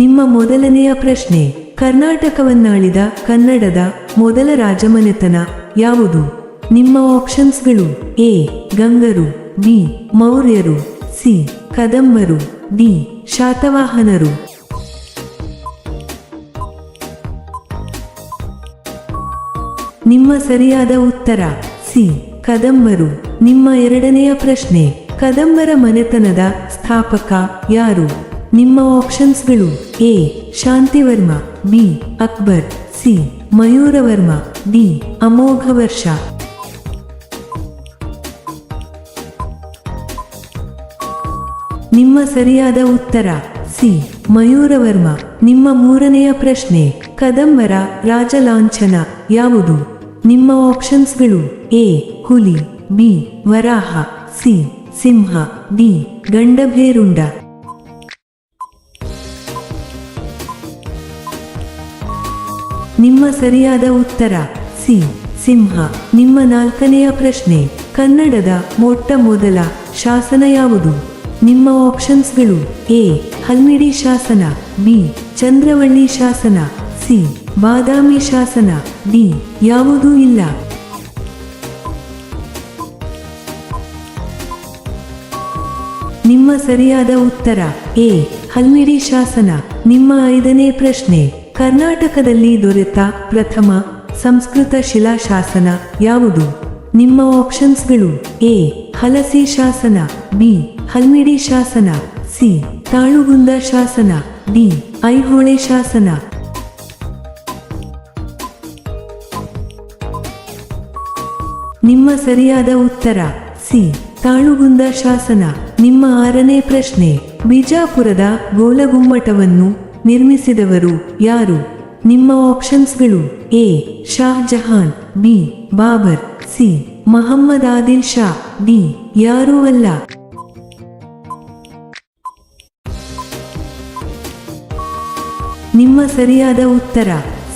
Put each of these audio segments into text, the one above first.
ನಿಮ್ಮ ಮೊದಲನೆಯ ಪ್ರಶ್ನೆ, ಕರ್ನಾಟಕವನ್ನಾಳಿದ ಕನ್ನಡದ ಮೊದಲ ರಾಜಮನೆತನ ಯಾವುದು? ನಿಮ್ಮ ಆಪ್ಷನ್ಸ್ಗಳು ಎ, ಗಂಗರು, ಬಿ, ಮೌರ್ಯರು, ಸಿ, ಕದಂಬರು, ಡಿ, ಶಾತವಾಹನರು. ನಿಮ್ಮ ಸರಿಯಾದ ಉತ್ತರ, ಸಿ, ಕದಂಬರು. ನಿಮ್ಮ ಎರಡನೆಯ ಪ್ರಶ್ನೆ, ಕದಂಬರ ಮನೆತನದ ಸ್ಥಾಪಕ ಯಾರು? ನಿಮ್ಮ ಆಪ್ಷನ್ಸ್ಗಳು A Shantivarma B Akbar C Mayuravarma D Amoghavarsha ನಿಮ್ಮ ಸರಿಯಾದ ಉತ್ತರ ಸಿ ಮಯೂರವರ್ಮ. ನಿಮ್ಮ ಮೂರನೆಯ ಪ್ರಶ್ನೆ, ಕದಂಬರ ರಾಜಲಾಂಛನ ಯಾವುದು? ನಿಮ್ಮ ಆಪ್ಷನ್ಸ್ಗಳು ಎ ಹುಲಿ ಬಿ ವರಾಹ ಸಿ ಸಿಂಹ ಡಿ ಗಂಡಭೇರುಂಡ. ನಿಮ್ಮ ಸರಿಯಾದ ಉತ್ತರ. ಸಿ. ಸಿಂಹ. ನಿಮ್ಮ ನಾಲ್ಕನೆಯ ಪ್ರಶ್ನೆ. ಕನ್ನಡದ ಮೊಟ್ಟ ಮೊದಲ ಶಾಸನ ಯಾವುದು? ನಿಮ್ಮ ಆಪ್ಷನ್ಸ್ಗಳು ಎ. ಹಲ್ಮಿಡಿ ಶಾಸನ, ಬಿ. ಚಂದ್ರವಳ್ಳಿ ಶಾಸನ, ಸಿ. ಬಾದಾಮಿ ಶಾಸನ, ಡಿ. ಯಾವುದೂ ಇಲ್ಲ. ನಿಮ್ಮ ಸರಿಯಾದ ಉತ್ತರ. ಎ. ಹಲ್ಮಿಡಿ ಶಾಸನ. ನಿಮ್ಮ ಐದನೇ ಪ್ರಶ್ನೆ. ಕರ್ನಾಟಕದಲ್ಲಿ ದೊರೆತ ಪ್ರಥಮ ಸಂಸ್ಕೃತ ಶಿಲಾಶಾಸನ ಯಾವುದು? ನಿಮ್ಮ ಆಪ್ಷನ್ಸ್ಗಳು ಎ. ಹಲಸಿ ಶಾಸನ, ಬಿ. ಹಲ್ಮಿಡಿ ಶಾಸನ, ಸಿ. ತಾಳುಗುಂದ ಶಾಸನ, ಡಿ. ಐಹೊಳೆ ಶಾಸನ. ನಿಮ್ಮ ಸರಿಯಾದ ಉತ್ತರ, ಸಿ. ತಾಳುಗುಂದ ಶಾಸನ. ನಿಮ್ಮ ಆರನೇ ಪ್ರಶ್ನೆ, ಬಿಜಾಪುರದ ಗೋಲಗುಮ್ಮಟವನ್ನು ನಿರ್ಮಿಸಿದವರು ಯಾರು? ನಿಮ್ಮ ಆಪ್ಷನ್ಸ್ಗಳು A. Shah Jahan B. Babur, C. Mohammed Adil Shah D. ಯಾರೂ ಅಲ್ಲ. ನಿಮ್ಮ ಸರಿಯಾದ ಉತ್ತರ,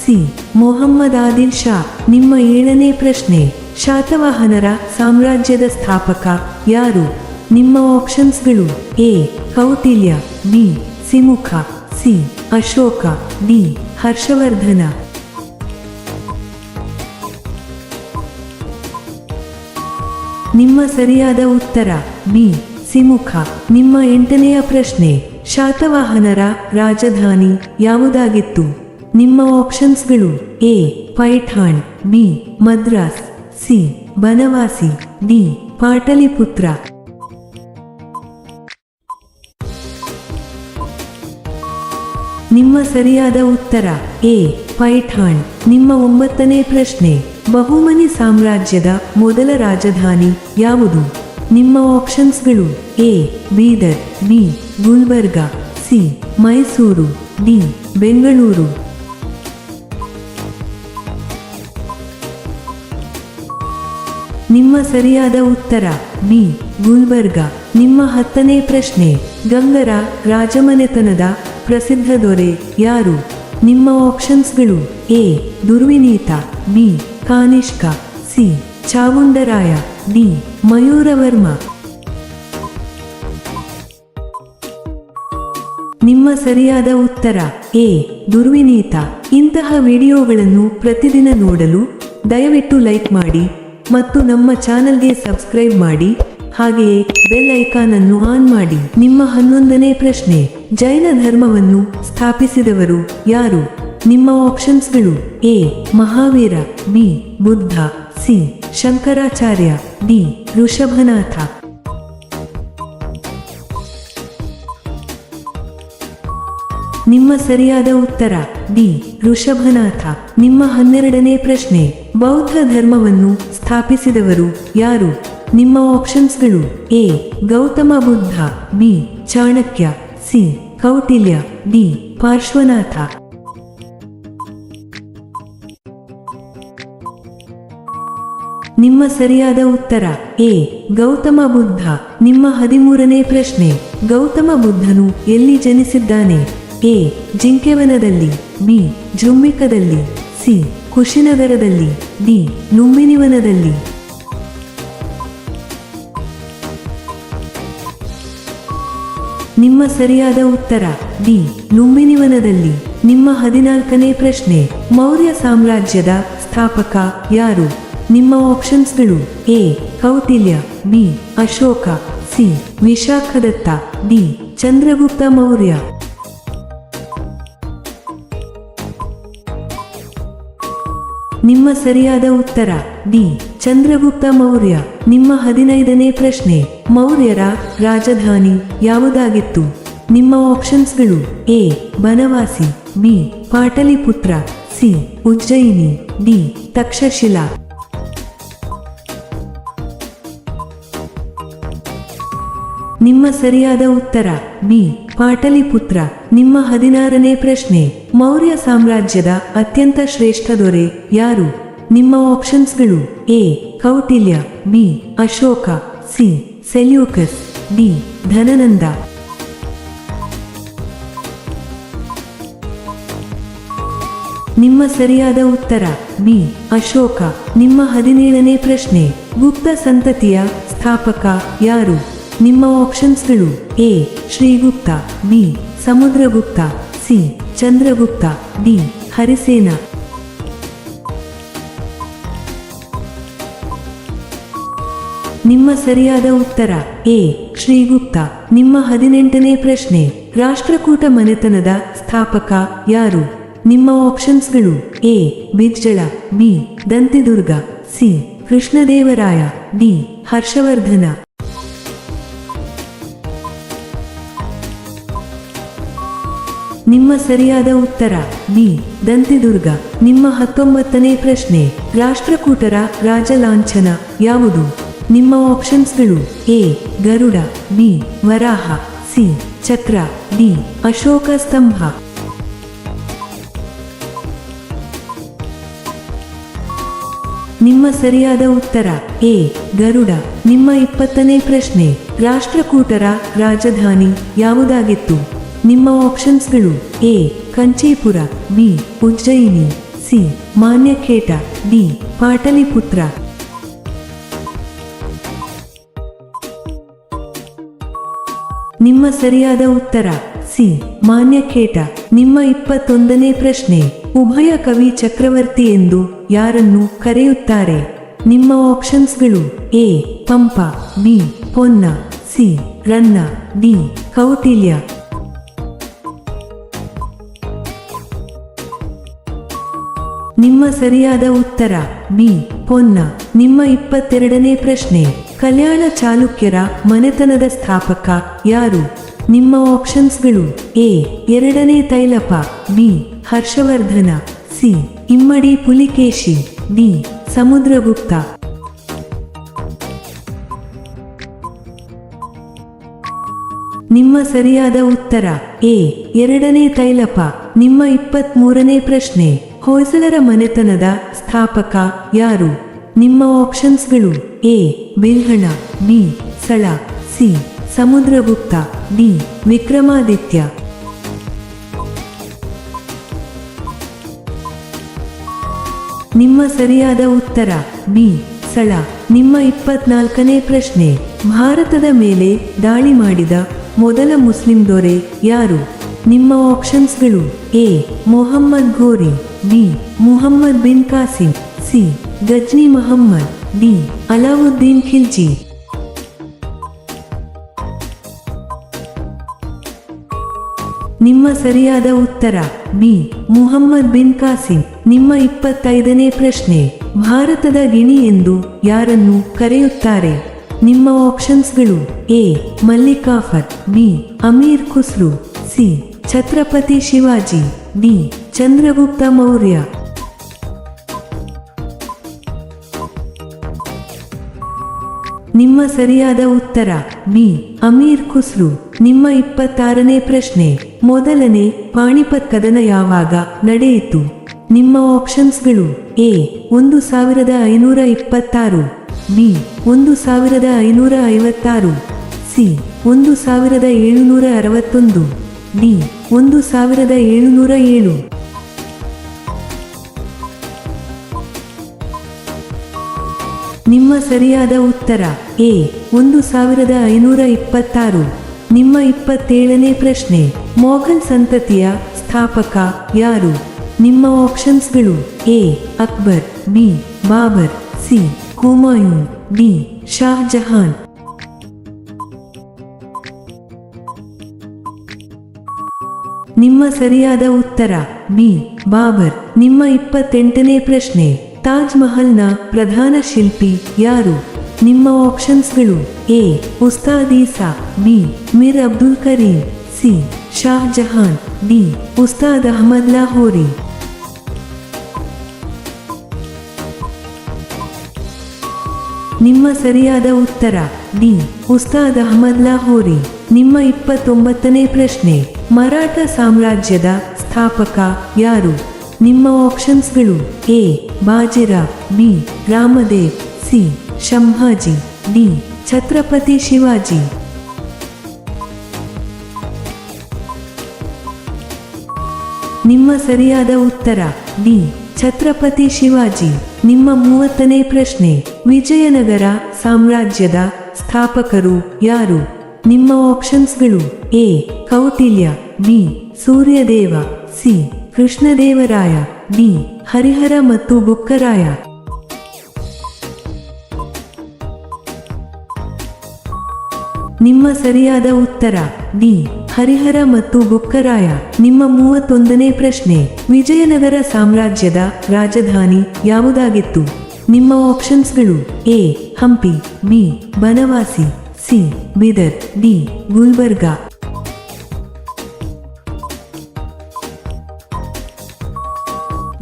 ಸಿ. ಮೊಹಮ್ಮದ್ ಆದಿಲ್ ಶಾ ನಿಮ್ಮ ಏಳನೇ ಪ್ರಶ್ನೆ, ಶಾತವಾಹನರ ಸಾಮ್ರಾಜ್ಯದ ಸ್ಥಾಪಕ ಯಾರು? ನಿಮ್ಮ ಆಪ್ಷನ್ಸ್ಗಳು A. Kautilya, B. Simukha, C. Ashoka D Harshavardhana. ನಿಮ್ಮ ಸರಿಯಾದ ಉತ್ತರ ಬಿ ಸಿಮುಖ. ನಿಮ್ಮ ಎಂಟನೆಯ ಪ್ರಶ್ನೆ, ಶಾತವಾಹನರ ರಾಜಧಾನಿ ಯಾವುದಾಗಿತ್ತು? ನಿಮ್ಮ ಆಪ್ಷನ್ಸ್ಗಳು A, Paithan, B, Madras, C, Banavasi, D, Pataliputra. ನಿಮ್ಮ ಸರಿಯಾದ ಉತ್ತರ, ಎ ಪೈಠಾಣ್ ನಿಮ್ಮ ಒಂಬತ್ತನೇ ಪ್ರಶ್ನೆ, ಬಹುಮನಿ ಸಾಮ್ರಾಜ್ಯದ ಮೊದಲ ರಾಜಧಾನಿ ಯಾವುದು? ನಿಮ್ಮ ಆಪ್ಷನ್ಸ್ಗಳು, A, Bidar, B, Gulbarga, C, Mysuru, D, Bengaluru. ನಿಮ್ಮ ಸರಿಯಾದ ಉತ್ತರ, ಬಿ, ಗುಲ್ಬರ್ಗ. ನಿಮ್ಮ ಹತ್ತನೇ ಪ್ರಶ್ನೆ, ಗಂಗರ ರಾಜಮನೆತನದ ಪ್ರಸಿದ್ಧ ದೊರೆ ಯಾರು? ನಿಮ್ಮ ಆಪ್ಷನ್ಸ್ಗಳು A. Durvinita, B. Kanishka, C. Chavundaraya D. Mayuravarma. ನಿಮ್ಮ ಸರಿಯಾದ ಉತ್ತರ ಎ. ದುರ್ವಿನೀತ. ಇಂತಹ ವಿಡಿಯೋಗಳನ್ನು ಪ್ರತಿದಿನ ನೋಡಲು ದಯವಿಟ್ಟು ಲೈಕ್ ಮಾಡಿ ಮತ್ತು ನಮ್ಮ ಚಾನಲ್ಗೆ ಸಬ್ಸ್ಕ್ರೈಬ್ ಮಾಡಿ. ಹಾಗೆಯೇ ಬೆಲ್ ಐಕಾನ್ ಅನ್ನು ಆನ್ ಮಾಡಿ ನಿಮ್ಮ ಹನ್ನೊಂದನೇ ಪ್ರಶ್ನೆ, ಜೈನ ಧರ್ಮವನ್ನು ಸ್ಥಾಪಿಸಿದವರು ಯಾರು? ನಿಮ್ಮ ಆಪ್ಷನ್ಸ್ಗಳು A, Mahavira, B, Buddha, C, Shankaracharya, D, Rishabhanatha. ನಿಮ್ಮ ಸರಿಯಾದ ಉತ್ತರ, ಡಿ, ಋಷಭನಾಥ. ನಿಮ್ಮ ಹನ್ನೆರಡನೇ ಪ್ರಶ್ನೆ, ಬೌದ್ಧ ಧರ್ಮವನ್ನು ಸ್ಥಾಪಿಸಿದವರು ಯಾರು? ನಿಮ್ಮ ಆಪ್ಷನ್ಸ್ಗಳು A Gautama Buddha B Chanakya C Kautilya D Parshvanatha. ನಿಮ್ಮ ಸರಿಯಾದ ಉತ್ತರ ಎ ಗೌತಮ ಬುದ್ಧ. ನಿಮ್ಮ ಹದಿಮೂರನೇ ಪ್ರಶ್ನೆ, ಗೌತಮ ಬುದ್ಧನು ಎಲ್ಲಿ ಜನಿಸಿದ್ದಾನೆ? ಎ ಜಿಂಕೆವನದಲ್ಲಿ ಬಿ ಜುಮ್ಮಿಕದಲ್ಲಿ ಸಿ ಕುಶಿನಗರದಲ್ಲಿ ಡಿ ಲುಂಬಿನಿವನದಲ್ಲಿ ನಿಮ್ಮ ಸರಿಯಾದ ಉತ್ತರ. ಡಿ. ಲುಂಬಿನಿವನದಲ್ಲಿ ನಿಮ್ಮ ಹದಿನಾಲ್ಕನೇ ಪ್ರಶ್ನೆ. ಮೌರ್ಯ ಸಾಮ್ರಾಜ್ಯದ ಸ್ಥಾಪಕ ಯಾರು? ನಿಮ್ಮ ಆಪ್ಷನ್ಸ್ಗಳು A. Kautilya, B. Ashoka, C. Vishakhadatta, D. Chandragupta Maurya. ನಿಮ್ಮ ಸರಿಯಾದ ಉತ್ತರ. ಡಿ. ಚಂದ್ರಗುಪ್ತ ಮೌರ್ಯ. ನಿಮ್ಮ ಹದಿನೈದನೇ ಪ್ರಶ್ನೆ. ಮೌರ್ಯರ ರಾಜಧಾನಿ ಯಾವುದಾಗಿತ್ತು? ನಿಮ್ಮ ಆಪ್ಷನ್ಸ್ಗಳು A. Banavasi, B. Pataliputra, C. Ujjayini, D. Takshashila. ನಿಮ್ಮ ಸರಿಯಾದ ಉತ್ತರ, ಬಿ. ಪಾಟಲಿಪುತ್ರ. ನಿಮ್ಮ ಹದಿನಾರನೇ ಪ್ರಶ್ನೆ. ಮೌರ್ಯ ಸಾಮ್ರಾಜ್ಯದ ಅತ್ಯಂತ ಶ್ರೇಷ್ಠ ದೊರೆ ಯಾರು? ನಿಮ್ಮ ಆಪ್ಷನ್ಸ್ಗಳು A. Kautilya, B. Ashoka, C. Seleucus, D, Dhanananda. ನಿಮ್ಮ ಸರಿಯಾದ ಉತ್ತರ, ಬಿ, ಅಶೋಕ. ನಿಮ್ಮ ಹದಿನೇಳನೇ ಪ್ರಶ್ನೆ, ಗುಪ್ತ ಸಂತತಿಯ ಸ್ಥಾಪಕ ಯಾರು? ನಿಮ್ಮ ಆಪ್ಷನ್ಸ್ಗಳು A, Srigupta, B, Samudragupta, C, Chandragupta, D, Harisena. ನಿಮ್ಮ ಸರಿಯಾದ ಉತ್ತರ, ಎ, ಶ್ರೀಗುಪ್ತ. ನಿಮ್ಮ ಹದಿನೆಂಟನೇ ಪ್ರಶ್ನೆ, ರಾಷ್ಟ್ರಕೂಟ ಮನೆತನದ ಸ್ಥಾಪಕ ಯಾರು? ನಿಮ್ಮ ಆಪ್ಷನ್ಸ್ಗಳು A, Bijjala, B, Dantidurga, C, Krishnadevaraya, D, Harshavardhana. ನಿಮ್ಮ ಸರಿಯಾದ ಉತ್ತರ, ಬಿ, ದಂತಿದುರ್ಗ. ನಿಮ್ಮ ಹತ್ತೊಂಬತ್ತನೇ ಪ್ರಶ್ನೆ, ರಾಷ್ಟ್ರಕೂಟರ ರಾಜಲಾಂಛನ ಯಾವುದು? ನಿಮ್ಮ ಆಪ್ಷನ್ಸ್ಗಳು ಎ, ಗರುಡ, ಬಿ, ವರಾಹ, ಸಿ ಚಕ್ರ ಡಿ, ಅಶೋಕ ಸ್ತಂಭ. ನಿಮ್ಮ ಸರಿಯಾದ ಉತ್ತರ, ಎ, ಗರುಡ. ನಿಮ್ಮ ಇಪ್ಪತ್ತನೇ ಪ್ರಶ್ನೆ, ರಾಷ್ಟ್ರಕೂಟರ ರಾಜಧಾನಿ ಯಾವುದಾಗಿತ್ತು? ನಿಮ್ಮ ಆಪ್ಷನ್ಸ್ಗಳು A, Kanchipura, B, Ujjayini, C Manyakheta D, Pataliputra. ನಿಮ್ಮ ಸರಿಯಾದ ಉತ್ತರ. ಸಿ. ಮಾನ್ಯ ಖೇಟ ನಿಮ್ಮ ಇಪ್ಪತ್ತೊಂದನೇ ಪ್ರಶ್ನೆ. ಉಭಯ ಕವಿ ಚಕ್ರವರ್ತಿ ಎಂದು ಯಾರನ್ನು ಕರೆಯುತ್ತಾರೆ? ನಿಮ್ಮ ಆಪ್ಷನ್ಸ್ಗಳು A. Pampa, B. Ponna, C. Ranna, D. Kautilya. ನಿಮ್ಮ ಸರಿಯಾದ ಉತ್ತರ ಬಿ ಪೊನ್ನ. ನಿಮ್ಮ ಇಪ್ಪತ್ತೆರಡನೇ ಪ್ರಶ್ನೆ, ಕಲ್ಯಾಣ ಚಾಲುಕ್ಯರ ಮನೆತನದ ಸ್ಥಾಪಕ ಯಾರು? ನಿಮ್ಮ ಆಪ್ಷನ್ಸ್ಗಳು ಎ, ಎರಡನೇ ತೈಲಪ ಬಿ ಹರ್ಷವರ್ಧನ. ಸಿ, ಇಮ್ಮಡಿ ಪುಲಿಕೇಶಿ. ಡಿ, ಸಮುದ್ರಗುಪ್ತ. ನಿಮ್ಮ ಸರಿಯಾದ ಉತ್ತರ, ಎ, ಎರಡನೇ ತೈಲಪ. ನಿಮ್ಮ ಇಪ್ಪತ್ಮೂರನೇ ಪ್ರಶ್ನೆ. ಹೊಯ್ಸಳರ ಮನೆತನದ ಸ್ಥಾಪಕ ಯಾರು? ನಿಮ್ಮ ಆಪ್ಷನ್ಸ್ಗಳು A Bilhana B, Sala, C, Samudragupta, D, Vikramaditya. ನಿಮ್ಮ ಸರಿಯಾದ ಉತ್ತರ, ಬಿ, ಸಳ. ನಿಮ್ಮ ಇಪ್ಪತ್ನಾಲ್ಕನೇ ಪ್ರಶ್ನೆ, ಭಾರತದ ಮೇಲೆ ದಾಳಿ ಮಾಡಿದ ಮೊದಲ ಮುಸ್ಲಿಂ ದೊರೆ ಯಾರು? ನಿಮ್ಮ ಆಪ್ಷನ್ಸ್ಗಳು A, Mohammad Ghori B. Muhammad bin Qasim. C. Ghazni Mohammad. D. Alauddin Khilji. ನಿಮ್ಮ ಸರಿಯಾದ ಉತ್ತರ. ಬಿ. ಮುಹಮ್ಮದ್ ಬಿನ್ ಕಾಸಿಂ. ನಿಮ್ಮ ಇಪ್ಪತ್ತೈದನೇ ಪ್ರಶ್ನೆ. ಭಾರತದ ಗಿಣಿ ಎಂದು ಯಾರನ್ನು ಕರೆಯುತ್ತಾರೆ? ನಿಮ್ಮ ಆಪ್ಷನ್ಸ್ಗಳು A. Malik Kafur B. Amir Khusrau. C. Chhatrapati Shivaji. D. Chandragupta Maurya. ನಿಮ್ಮ ಸರಿಯಾದ ಉತ್ತರ, ಬಿ, ಅಮೀರ್ ಖುಸ್ರು. ನಿಮ್ಮ ಇಪ್ಪತ್ತಾರನೇ ಪ್ರಶ್ನೆ, ಮೊದಲನೇ ಪಾಣಿಪತ್ ಕದನ ಯಾವಾಗ ನಡೆಯಿತು? ನಿಮ್ಮ ಆಪ್ಷನ್ಸ್ಗಳು, ಎ, ಒಂದು ಸಾವಿರದ ಐನೂರ ಇಪ್ಪತ್ತಾರು, ಬಿ, ಒಂದು ಸಾವಿರದ ಐನೂರ ಐವತ್ತಾರು, ಸಿ, ಒಂದು ಸಾವಿರದ ಏಳುನೂರ ಅರವತ್ತೊಂದು, ಡಿ, ಒಂದು ಸಾವಿರದ ಏಳುನೂರ ಏಳು. ನಿಮ್ಮ ಸರಿಯಾದ ಉತ್ತರ. ಎ, ಒಂದು ಸಾವಿರದ ಐನೂರ ಇಪ್ಪತ್ತಾರು. ನಿಮ್ಮ ಇಪ್ಪತ್ತೇಳನೇ ಪ್ರಶ್ನೆ. ಮೊಘಲ್ ಸಂತತಿಯ ಸ್ಥಾಪಕ ಯಾರು? ನಿಮ್ಮ ಆಪ್ಷನ್ಸ್ಗಳು. A, Akbar. B, Babur. C, Humayun. D Shahjahan ನಿಮ್ಮ ಸರಿಯಾದ ಉತ್ತರ. ಬಿ, ಬಾಬರ್. ನಿಮ್ಮ ಇಪ್ಪತ್ತೆಂಟನೇ ಪ್ರಶ್ನೆ. ತಾಜ್ ಮಹಲ್ನ ಪ್ರಧಾನ ಶಿಲ್ಪಿ ಯಾರು? ನಿಮ್ಮ ಆಪ್ಷನ್ಸ್ಗಳು A. Ustad Isa B. Mir Abdul Karim. C. Shah Jahan D. Ustad Ahmad Lahori. ನಿಮ್ಮ ಸರಿಯಾದ ಉತ್ತರ ಡಿ. ಉಸ್ತಾದ್ ಅಹಮದ್ ಲಾಹೋರಿ. ನಿಮ್ಮ ಇಪ್ಪತ್ತೊಂಬತ್ತನೇ ಪ್ರಶ್ನೆ. ಮರಾಠ ಸಾಮ್ರಾಜ್ಯದ ಸ್ಥಾಪಕ ಯಾರು? ನಿಮ್ಮ ಆಪ್ಷನ್ಸ್ಗಳು A Bajirao B, Ramdev, C, Sambhaji, D, Chhatrapati Shivaji. ನಿಮ್ಮ ಸರಿಯಾದ ಉತ್ತರ, ಡಿ, ಛತ್ರಪತಿ ಶಿವಾಜಿ. ನಿಮ್ಮ ಮೂವತ್ತನೇ ಪ್ರಶ್ನೆ, ವಿಜಯನಗರ ಸಾಮ್ರಾಜ್ಯದ ಸ್ಥಾಪಕರು ಯಾರು? ನಿಮ್ಮ ಆಪ್ಷನ್ಸ್ಗಳು A, Kautilya, B, Suryadeva, C Krishnadevaraya, D. Harihara ಮತ್ತು ಬುಕ್ಕರಾಯ. ನಿಮ್ಮ ಸರಿಯಾದ ಉತ್ತರ, ಡಿ. ಹರಿಹರ ಮತ್ತು ಬುಕ್ಕರಾಯ. ನಿಮ್ಮ ಮೂವತ್ತೊಂದನೇ ಪ್ರಶ್ನೆ, ವಿಜಯನಗರ ಸಾಮ್ರಾಜ್ಯದ ರಾಜಧಾನಿ ಯಾವುದಾಗಿತ್ತು? ನಿಮ್ಮ ಆಪ್ಷನ್ಸ್ಗಳು, A. Hampi, B. Banavasi, C. Bidar, D. Gulbarga.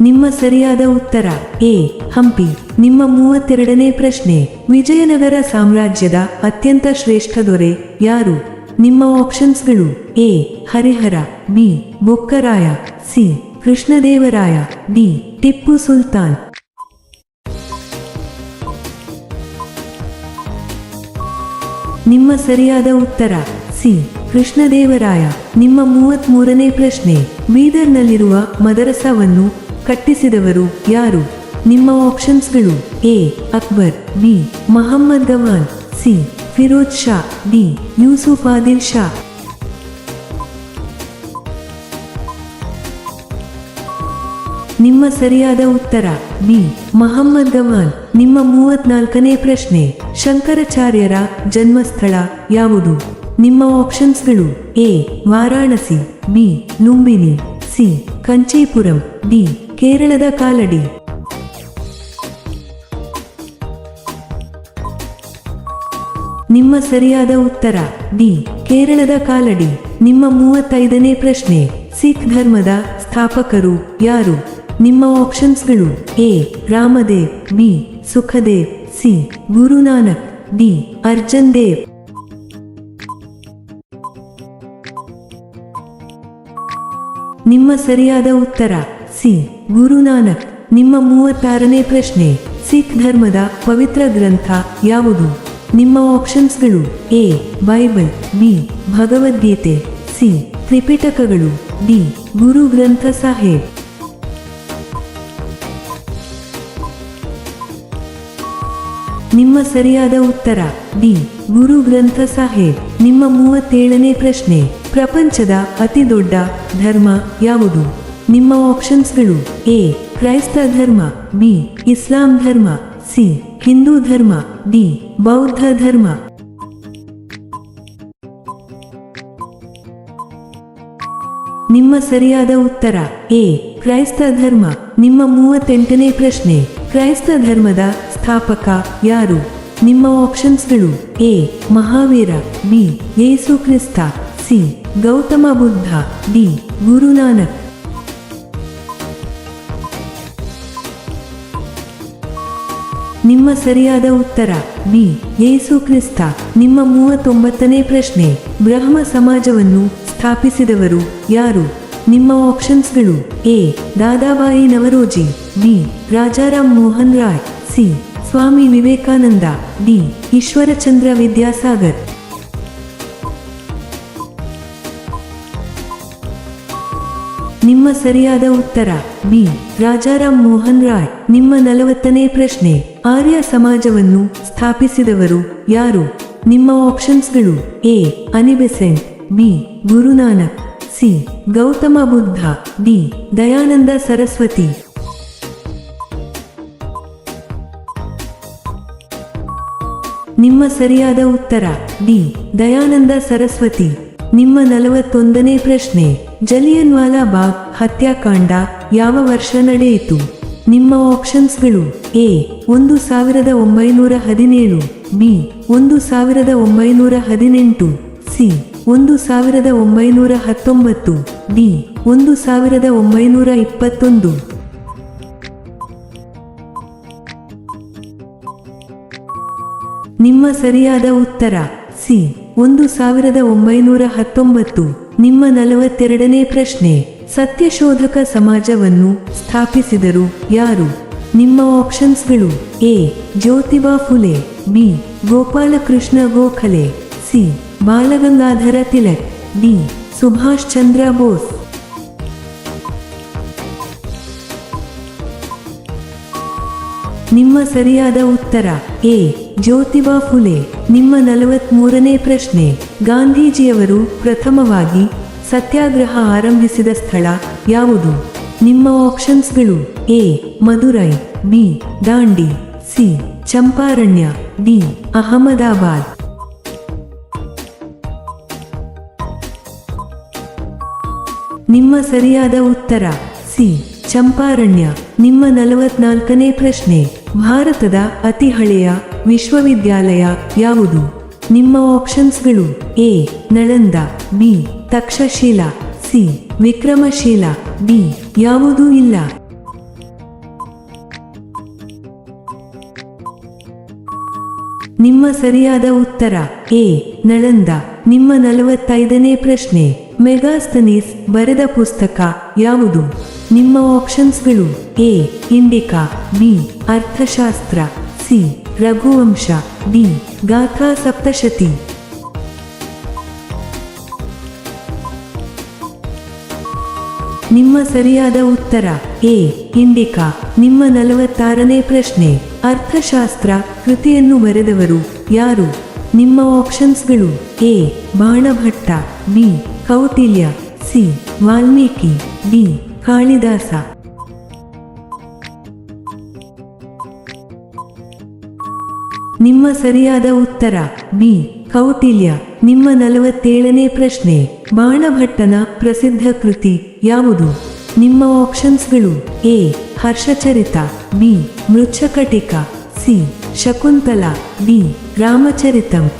ನಿಮ್ಮ ಸರಿಯಾದ ಉತ್ತರ, ಎ, ಹಂಪಿ. ನಿಮ್ಮ ಮೂವತ್ತೆರಡನೇ ಪ್ರಶ್ನೆ, ವಿಜಯನಗರ ಸಾಮ್ರಾಜ್ಯದ ಅತ್ಯಂತ ಶ್ರೇಷ್ಠ ದೊರೆ ಯಾರು? ನಿಮ್ಮ ಆಪ್ಷನ್ಸ್ಗಳು A, Harihara, B, Bukkaraya, C, Krishnadevaraya, D, Tipu Sultan. ನಿಮ್ಮ ಸರಿಯಾದ ಉತ್ತರ, ಸಿ, ಕೃಷ್ಣದೇವರಾಯ. ನಿಮ್ಮ ಮೂವತ್ತ್ ಮೂರನೇ ಪ್ರಶ್ನೆ, ಬೀದರ್ನಲ್ಲಿರುವ ಮದರಸವನ್ನು ಕಟ್ಟಿಸಿದವರು ಯಾರು? ನಿಮ್ಮ ಆಪ್ಷನ್ಸ್ಗಳು A, Akbar, B, Mahmud Gawan C, Firoz Shah, D, Yusuf Adil Shah. ನಿಮ್ಮ ಸರಿಯಾದ ಉತ್ತರ, ಬಿ, ಮಹಮ್ಮದ್ ಗವಾನ್ ನಿಮ್ಮ ಮೂವತ್ನಾಲ್ಕನೇ ಪ್ರಶ್ನೆ, ಶಂಕರಾಚಾರ್ಯರ ಜನ್ಮಸ್ಥಳ ಯಾವುದು? ನಿಮ್ಮ ಆಪ್ಷನ್ಸ್ಗಳು A, Varanasi, B, Lumbini, C, Kanchipuram, D ಕೇರಳದ ಕಾಲಡಿ. ನಿಮ್ಮ ಸರಿಯಾದ ಉತ್ತರ, ಡಿ, ಕೇರಳದ ಕಾಲಡಿ. ನಿಮ್ಮ ಮೂವತ್ತೈದನೇ ಪ್ರಶ್ನೆ, ಸಿಖ್ ಧರ್ಮದ ಸ್ಥಾಪಕರು ಯಾರು? ನಿಮ್ಮ ಆಪ್ಷನ್ಸ್ಗಳು, A, Ramdev, B, Sukhdev, C, Guru Nanak, D, Arjan Dev. ನಿಮ್ಮ ಸರಿಯಾದ ಉತ್ತರ ಸಿ ಗುರುನಾನಕ್ ನಿಮ್ಮ ಮೂವತ್ತಾರನೇ ಪ್ರಶ್ನೆ, ಸಿಖ್ ಧರ್ಮದ ಪವಿತ್ರ ಗ್ರಂಥ ಯಾವುದು? ನಿಮ್ಮ ಆಪ್ಷನ್ಸ್ಗಳು A, Bible, B, Bhagavad Gita, C, ತ್ರಿಪಿಟಕಗಳು, D, Guru Granth Sahib. ನಿಮ್ಮ ಸರಿಯಾದ ಉತ್ತರ, ಡಿ, ಗುರು ಗ್ರಂಥ ಸಾಹೇಬ್. ನಿಮ್ಮ ಮೂವತ್ತೇಳನೇ ಪ್ರಶ್ನೆ, ಪ್ರಪಂಚದ ಅತಿ ದೊಡ್ಡ ಧರ್ಮ ಯಾವುದು? ನಿಮ್ಮ ಆಪ್ಷನ್ಸ್ಗಳು ಎ ಕ್ರೈಸ್ತ ಧರ್ಮ ಬಿ ಇಸ್ಲಾಂ ಧರ್ಮ ಸಿ ಹಿಂದೂ ಧರ್ಮ ಡಿ ಬೌದ್ಧ ಧರ್ಮ. ನಿಮ್ಮ ಸರಿಯಾದ ಉತ್ತರ ಎ ಕ್ರೈಸ್ತ ಧರ್ಮ. ನಿಮ್ಮ ಮೂವತ್ತೆಂಟನೇ ಪ್ರಶ್ನೆ, ಕ್ರೈಸ್ತ ಧರ್ಮದ ಸ್ಥಾಪಕ ಯಾರು? ನಿಮ್ಮ ಆಪ್ಷನ್ಸ್ಗಳು A Mahavira B Yesu Krista C Gautama Buddha D Guru Nanak. ನಿಮ್ಮ ಸರಿಯಾದ ಉತ್ತರ. ಬಿ ಯೇಸು ಕ್ರಿಸ್ತ. ನಿಮ್ಮ ಮೂವತ್ತೊಂಬತ್ತನೇ ಪ್ರಶ್ನೆ. ಬ್ರಹ್ಮ ಸಮಾಜವನ್ನು ಸ್ಥಾಪಿಸಿದವರು ಯಾರು? ನಿಮ್ಮ ಆಪ್ಷನ್ಸ್ಗಳು. A. Dadabhai Naoroji. B. Rajaram Mohan Roy. C. Swami Vivekananda. D. Ishwarchandra Vidyasagar. ನಿಮ್ಮ ಸರಿಯಾದ ಉತ್ತರ. ಬಿ. ರಾಜಾರಾಮ್ ಮೋಹನ್ ರಾಯ್. ನಿಮ್ಮ ನಲವತ್ತನೇ ಪ್ರಶ್ನೆ. ಆರ್ಯ ಸಮಾಜವನ್ನು ಸ್ಥಾಪಿಸಿದವರು ಯಾರು? ನಿಮ್ಮ ಆಪ್ಷನ್ಸ್ಗಳು A. Annie Besant, B. Guru Nanak, C. Gautama Buddha, D. Dayananda Saraswati. ನಿಮ್ಮ ಸರಿಯಾದ ಉತ್ತರ, ಡಿ. ದಯಾನಂದ ಸರಸ್ವತಿ. ನಿಮ್ಮ ನಲವತ್ತೊಂದನೇ ಪ್ರಶ್ನೆ ಜಲಿಯನ್ ವಾಲಾ ಬಾಗ್ ಹತ್ಯಾಕಾಂಡ ಯಾವ ವರ್ಷ ನಡೆಯಿತು? ನಿಮ್ಮ ಆಪ್ಷನ್ಸ್ಗಳು ಎ, ಒಂದು ಸಾವಿರದ ಒಂಬೈನೂರ ಹದಿನೇಳು. ಬಿ, ಒಂದು ಸಾವಿರದ ಒಂಬೈನೂರ ಹದಿನೆಂಟು. ಸಿ, ಒಂದು ಸಾವಿರದ ಒಂಬೈನೂರ ಹತ್ತೊಂಬತ್ತು. ಡಿ, ಒಂದು ಸಾವಿರದ ಒಂಬೈನೂರ ಇಪ್ಪತ್ತೊಂದು. ನಿಮ್ಮ ಸರಿಯಾದ ಉತ್ತರ. ಸಿ, ಒಂದು ಸಾವಿರದ ಒಂಬೈನೂರ ಹತ್ತೊಂಬತ್ತು. ನಿಮ್ಮ ನಲವತ್ತೆರಡನೇ ಪ್ರಶ್ನೆ. ಸತ್ಯಶೋಧಕ ಸಮಾಜವನ್ನು ಸ್ಥಾಪಿಸಿದರು ಯಾರು? ನಿಮ್ಮ ಆಪ್ಷನ್ಸ್ಗಳು A, Jyotiba Phule, B, Gopalakrishna Gokhale, C, Balagangadhara Tilak, D, Subhash Chandra Bose. ನಿಮ್ಮ ಸರಿಯಾದ ಉತ್ತರ ಎ, ಜ್ಯೋತಿಬಾ ಫುಲೆ. ನಿಮ್ಮ ನಲವತ್ಮೂರನೇ ಪ್ರಶ್ನೆ, ಗಾಂಧೀಜಿಯವರು ಪ್ರಥಮವಾಗಿ ಸತ್ಯಾಗ್ರಹ ಆರಂಭಿಸಿದ ಸ್ಥಳ ಯಾವುದು? ನಿಮ್ಮ ಆಪ್ಷನ್ಸ್ಗಳು A, Madurai, B, Dandi, C, Champaranya, D, Ahmedabad. ನಿಮ್ಮ ಸರಿಯಾದ ಉತ್ತರ, ಸಿ, ಚಂಪಾರಣ್ಯ. ನಿಮ್ಮ ನಲವತ್ನಾಲ್ಕನೇ ಪ್ರಶ್ನೆ, ಭಾರತದ ಅತಿ ಹಳೆಯ ವಿಶ್ವವಿದ್ಯಾಲಯ ಯಾವುದು? ನಿಮ್ಮ ಆಪ್ಷನ್ಸ್ಗಳು A, Nalanda, B, Takshashila, C, Vikramashila. D ಯಾವುದೂ ಇಲ್ಲ. ನಿಮ್ಮ ಸರಿಯಾದ ಉತ್ತರ, ಎ, ನಳಂದ. ನಿಮ್ಮ ನಲವತ್ತೈದನೇ ಪ್ರಶ್ನೆ, ಮೆಗಾಸ್ತನೀಸ್ ಬರೆದ ಪುಸ್ತಕ ಯಾವುದು? ನಿಮ್ಮ ಆಪ್ಷನ್ಸ್ಗಳು, A, Indica, B, Arthashastra, C, Raghuvamsha, D, Gatha Saptashati. ನಿಮ್ಮ ಸರಿಯಾದ ಉತ್ತರ. ಎ. ಇಂಡಿಕಾ. ನಿಮ್ಮ ನಲವತ್ತಾರನೇ ಪ್ರಶ್ನೆ. ಅರ್ಥಶಾಸ್ತ್ರ ಕೃತಿಯನ್ನು ಬರೆದವರು ಯಾರು? ನಿಮ್ಮ ಆಪ್ಷನ್ಸ್ಗಳು. A. Banabhatta. B. Kautilya. C. Valmiki. D. Kalidasa. ನಿಮ್ಮ ಸರಿಯಾದ ಉತ್ತರ. ಬಿ. ಕೌಟಿಲ್ಯ. ನಿಮ್ಮ ನಲವತ್ತೇಳನೇ ಪ್ರಶ್ನೆ. ಬಾಣಭಟ್ಟನ ಪ್ರಸಿದ್ಧ ಕೃತಿ ಯಾವುದು? ನಿಮ್ಮ ಆಪ್ಷನ್ಸ್ಗಳು A. Harshacharita, B. Mrichchhakatika, C. Shakuntala, D. Ramacharitam.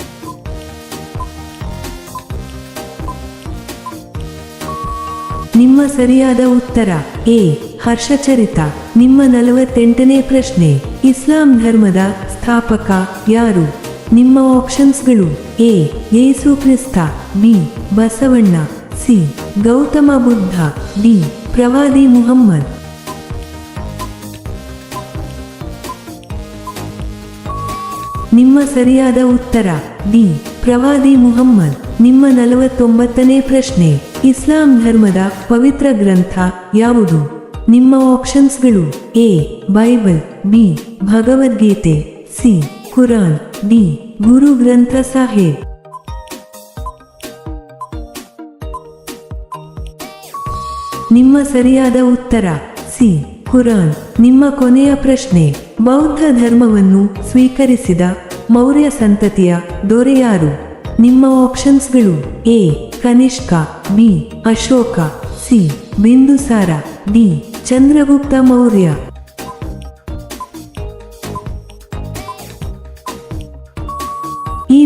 ನಿಮ್ಮ ಸರಿಯಾದ ಉತ್ತರ ಎ. ಹರ್ಷಚರಿತ. ನಿಮ್ಮ ನಲವತ್ತೆಂಟನೇ ಪ್ರಶ್ನೆ. ಇಸ್ಲಾಂ ಧರ್ಮದ ಸ್ಥಾಪಕ ಯಾರು? ನಿಮ್ಮ ಆಪ್ಷನ್ಸ್ಗಳು A Yesu Krista B Basavanna, C, Gautama Buddha, D, ಪ್ರವಾದಿ ಮುಹಮ್ಮದ್. ನಿಮ್ಮ ಸರಿಯಾದ ಉತ್ತರ, ಡಿ, ಪ್ರವಾದಿ ಮುಹಮ್ಮದ್. ನಿಮ್ಮ ನಲವತ್ತೊಂಬತ್ತನೇ ಪ್ರಶ್ನೆ, ಇಸ್ಲಾಂ ಧರ್ಮದ ಪವಿತ್ರ ಗ್ರಂಥ ಯಾವುದು? ನಿಮ್ಮ ಆಪ್ಷನ್ಸ್ಗಳು, A, Bible, B, Bhagavad Gita, C, Quran, D Guru Granth Sahib. ನಿಮ್ಮ ಸರಿಯಾದ ಉತ್ತರ, ಸಿ. ಕುರಾನ್ ನಿಮ್ಮ ಕೊನೆಯ ಪ್ರಶ್ನೆ, ಬೌದ್ಧ ಧರ್ಮವನ್ನು ಸ್ವೀಕರಿಸಿದ ಮೌರ್ಯ ಸಂತತಿಯ ದೊರೆಯಾರು ನಿಮ್ಮ ಆಪ್ಷನ್ಸ್ಗಳು A. Kanishka, B. Ashoka, C. Bindusara, D. Chandragupta Maurya.